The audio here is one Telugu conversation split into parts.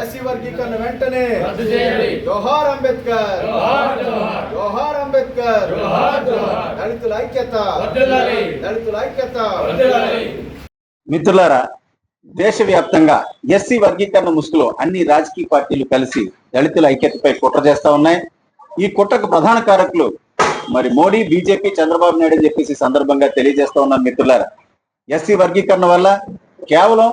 ఎస్సీ వర్గీకరణ వెంటనే జోహార్ అంబేద్కర్ జోహార్ అంబేద్కర్ దళితుల ఐక్యత దళితుల ఐక్యత. మిత్రులారా దేశవ్యాప్తంగా ఎస్సీ వర్గీకరణ ముసుగులో అన్ని రాజకీయ పార్టీలు కలిసి దళితుల ఐక్యతపై కుట్ర చేస్తా ఉన్నాయి. ఈ కుట్రకు ప్రధాన కారకులు మరి మోడీ బీజేపీ చంద్రబాబు నాయుడు అని చెప్పేసి ఈ సందర్భంగా తెలియజేస్తా ఉన్నాను మిత్రులారా. ఎస్సీ వర్గీకరణ వల్ల కేవలం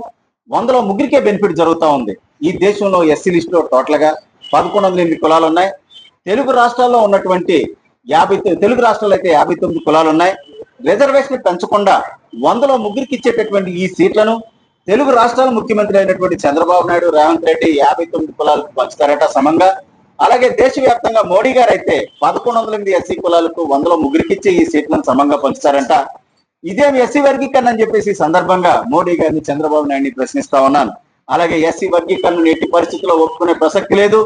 వందలో ముగ్గురికే బెనిఫిట్ జరుగుతూ ఉంది. ఈ దేశంలో ఎస్సీ లిస్టులో టోటల్గా పదకొండు వందల ఎనిమిది కులాలు ఉన్నాయి తెలుగు రాష్ట్రాల్లో ఉన్నటువంటి యాభై తెలుగు రాష్ట్రాల్లో అయితే యాభై తొమ్మిది కులాలు ఉన్నాయి రిజర్వేషన్ పెంచకుండా వందలో ముగ్గురికి ఇచ్చేటటువంటి ఈ సీట్లను తెలుగు రాష్ట్రాల ముఖ్యమంత్రి అయినటువంటి చంద్రబాబు నాయుడు రేవంత్ రెడ్డి యాభై తొమ్మిది కులాలకు పంచుతారట సమంగా. అలాగే దేశవ్యాప్తంగా మోడీ గారు అయితే పదకొండు వందల ఎనిమిది ఎస్సీ కులాలకు వందలో ముగ్గురికిచ్చే ఈ సీట్లను సమంగా పంచుతారంట. ఇదేం ఎస్సీ వర్గీకరణ అని చెప్పేసి సందర్భంగా మోడీ గారిని చంద్రబాబు నాయుడిని ప్రశ్నిస్తా ఉన్నాను. అలాగే ఎస్సీ వర్గీకరణ ఎట్టి పరిస్థితుల్లో ఒప్పుకునే ప్రసక్తి లేదు.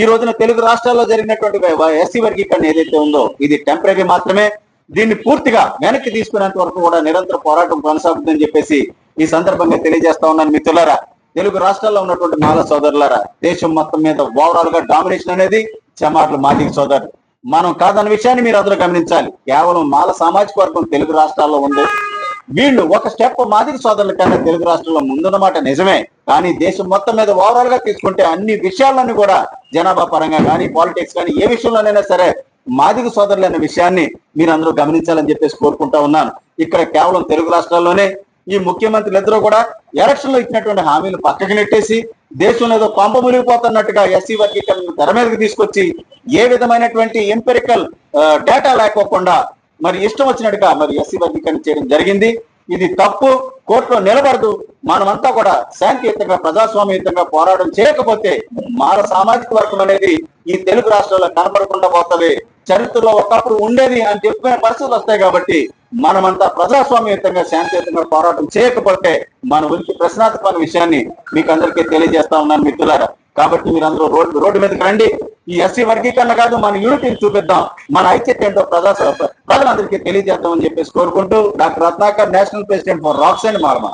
ఈ రోజున తెలుగు రాష్ట్రాల్లో జరిగినటువంటి ఎస్సీ వర్గీకరణ ఏదైతే ఉందో ఇది టెంపరీ మాత్రమే. దీన్ని పూర్తిగా వెనక్కి తీసుకునేంత వరకు కూడా నిరంతర పోరాటం కొనసాగుతుందని చెప్పేసి ఈ సందర్భంగా తెలియజేస్తా ఉన్నాను మిత్రులారా. తెలుగు రాష్ట్రాల్లో ఉన్నటువంటి మాల సోదరులారా దేశం మొత్తం మీద ఓవరాల్గా డామినేషన్ అనేది చెమాటలు మాదిగ సోదరులు. మనం కాదన్న విషయాన్ని మీరు అందరూ గమనించాలి. కేవలం మాల సామాజిక వర్గం తెలుగు రాష్ట్రాల్లో ఉంది. వీళ్ళు ఒక స్టెప్ మాదిరి సోదరుల కన్నా తెలుగు రాష్ట్రంలో ముందున్నమాట నిజమే. కానీ దేశం మొత్తం మీద ఓవరాల్గా తీసుకుంటే అన్ని విషయాలను కూడా జనాభా పరంగా కానీ పాలిటిక్స్ కానీ ఏ విషయంలోనైనా సరే మాదిగ సోదరులు అనే విషయాన్ని మీరు అందరూ గమనించాలని చెప్పేసి కోరుకుంటా ఉన్నాను. ఇక్కడ కేవలం తెలుగు రాష్ట్రాల్లోనే ఈ ముఖ్యమంత్రులు ఇద్దరు కూడా ఎలక్షన్లో ఇచ్చినటువంటి హామీలు పక్కకి నెట్టేసి దేశంలో ఏదో కొంప మునిగిపోతున్నట్టుగా ఎస్సీ వర్గీకరణ తెర మీదకి తీసుకొచ్చి ఏ విధమైనటువంటి ఎంపెరికల్ డేటా లేకోకుండా మరి ఇష్టం వచ్చినట్టుగా మరి ఎస్సీ వర్గీకరణ చేయడం జరిగింది. ఇది తప్పు కోర్టులో నిలబడదు. మనమంతా కూడా శాంతియుతంగా ప్రజాస్వామ్యయుతంగా పోరాటం చేయకపోతే మన సామాజిక వర్గం అనేది ఈ తెలుగు రాష్ట్రాల్లో కనపడకుండా పోతుంది. చరిత్రలో ఒకప్పుడు ఉండేది అని చెప్పిన పరిస్థితులు వస్తాయి కాబట్టి మనమంతా ప్రజాస్వామ్యయుతంగా శాంతియుతంగా పోరాటం చేయకపోతే మన ఉనికి ప్రశ్నార్థకమైన విషయాన్ని మీకు అందరికీ తెలియజేస్తా ఉన్నాను మిత్రులారా. కాబట్టి మీరందరూ రోడ్డు రోడ్డు మీదకి రండి. ఈ ఎస్సీ వర్గీకరణ కాదు మన యూనిటీని చూపిద్దాం. మన ఐక్యత ఏంటో ప్రజా ప్రజలందరికీ తెలియజేద్దాం అని చెప్పేసి కోరుకుంటూ doctor Ratnakar national president for rocks and మార్మా